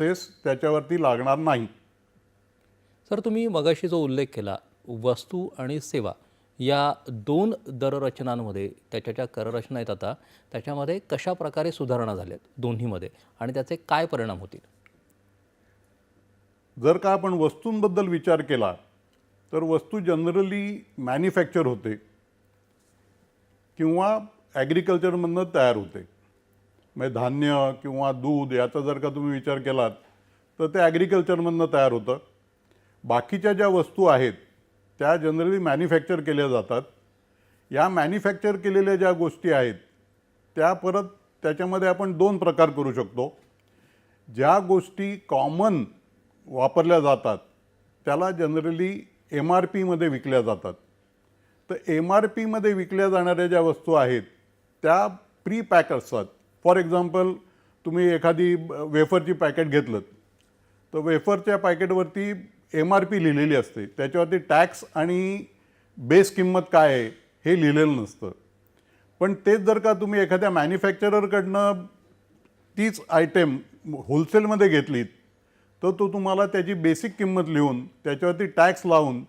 Cess त्याच्यावरती लागणार नाही. सर तुम्ही मगाशी जो उल्लेख केला वस्तू आणि सेवा या दोन दररचनांमध्ये त्याच्या ज्या कररचना आहेत आता त्याच्यामध्ये कशा प्रकारे सुधारणा झाल्यात दोन्हीमध्ये आणि त्याचे काय परिणाम होतील? जर का आपण वस्तूंबद्दल विचार केला तर वस्तू जनरली मॅन्युफॅक्चर होते किंवा ॲग्रिकल्चरमधनं तयार होते. म्हणजे धान्य किंवा दूध याचा जर का तुम्ही विचार केलात तर ते ॲग्रिकल्चरमधनं तयार होतं. बाकीच्या ज्या वस्तू आहेत त्या जनरली मॅन्युफॅक्चर केल्या जातात. या मॅन्युफॅक्चर केलेल्या ज्या गोष्टी आहेत त्या परत त्याच्यामध्ये आपण दोन प्रकार करू शकतो. ज्या गोष्टी कॉमन वापरल्या जातात त्याला जनरली एम आर पीमध्ये विकल्या जातात. तर एम आर पीमध्ये विकल्या जाणाऱ्या ज्या वस्तू आहेत त्या प्री पॅक असतात. फॉर एक्झाम्पल तुम्ही एखादी वेफरची पॅकेट घेतलं तर वेफरच्या पॅकेटवरती एम आर पी लिहिलेली असते. त्याच्यावरती टॅक्स आणि बेस किंमत काय आहे हे लिहिलेलं नसतं. पण तेच जर का तुम्ही एखाद्या मॅन्युफॅक्चररकडनं तीच आयटेम होलसेलमध्ये घेतलीत तर तो तुम्हाला त्याची बेसिक किंमत लिहून त्याच्यावरती टॅक्स लावून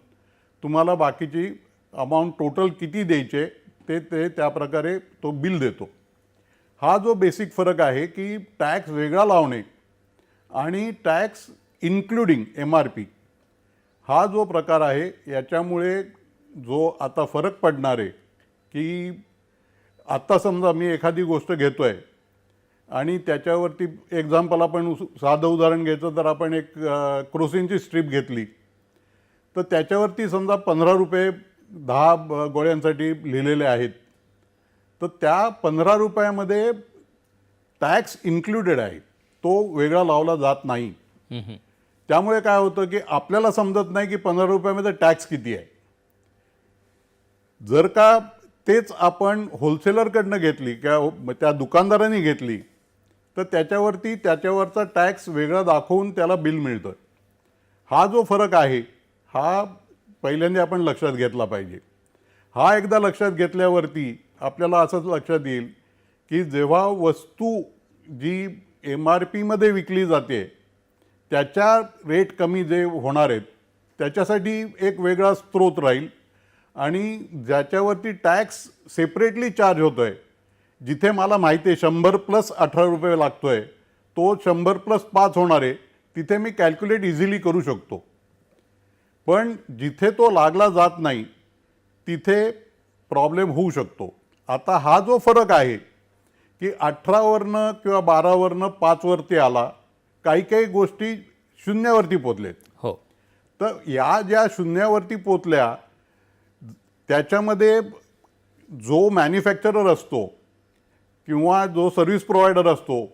तुम्हाला बाकीची अमाऊंट टोटल किती द्यायचे ते ते त्या प्रकारे तो बिल देतो. हा जो बेसिक फरक आहे की टॅक्स वेगळा लावणे आणि tax including M R P हा जो प्रकार आहे याच्यामुळे जो आता फरक पडणार आहे की आत्ता समजा मी एखादी गोष्ट घेतो आहे आणि त्याच्यावरती एक्झाम्पल आपण उस- साधं उदाहरण घ्यायचं तर आपण एक क्रोसिनची स्ट्रीप घेतली. तर त्याच्यावरती समजा पंधरा रुपये दहा गोळ्यांसाठी लिहिलेले आहेत. तर त्या पंधरा रुपयामध्ये टॅक्स इन्क्लुडेड आहे. तो वेगळा लावला जात नाही. त्यामुळे काय होतं की आपल्याला समजत नाही की पंधरा रुपयामध्ये टॅक्स किती आहे. जर का तेच आपण होलसेलरकडनं घेतली किंवा त्या दुकानदारांनी घेतली तर त्याच्यावरती त्याच्यावरचा टॅक्स वेगळा दाखवून त्याला बिल मिळतं. हा जो फरक आहे हा पहिल्यांदा आपण लक्षात घेतला पाहिजे. हा एकदा लक्षात घेतल्यावरती आपल्याला असंच लक्षात येईल की जेव्हा वस्तू जी एम आर पीमध्ये विकली जाते त्याच्या रेट कमी जे होणार आहेत त्याच्यासाठी एक वेगळा स्रोत राहील. आणि ज्याच्यावरती टॅक्स सेपरेटली चार्ज होतो आहे जिथे मला माहिती आहे शंभर प्लस अठरा रुपये लागतो आहे तो शंभर प्लस पाच होणार आहे तिथे मी कॅल्क्युलेट इझिली करू शकतो. पण जिथे तो लागला जात नाही तिथे प्रॉब्लेम होऊ शकतो. आता हा जो फरक आहे की अठरावरनं किंवा बारावरनं पाचवरती आला काही काही गोष्टी शून्यावरती पोचलेत. हो. तर या ज्या शून्यावरती पोचल्या त्याच्यामध्ये जो मॅन्युफॅक्चरर असतो किंवा जो सर्व्हिस प्रोव्हायडर असतो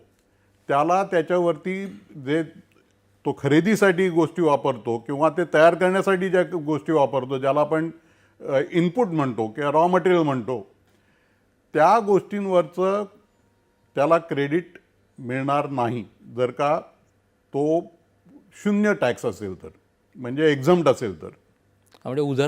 त्याला त्याच्यावरती जे तो खरेदीसाठी गोष्टी वापरतो किंवा ते तयार करण्यासाठी ज्या गोष्टी वापरतो ज्याला आपण इनपुट म्हणतो किंवा रॉ मटेरियल म्हणतो त्या गोष्टींवरचं त्याला क्रेडिट मिळणार नाही. जर का तो शून्य टॅक्स असेल तर म्हणजे एक्झम्ट असेल तर. म्हणजे उदाहरण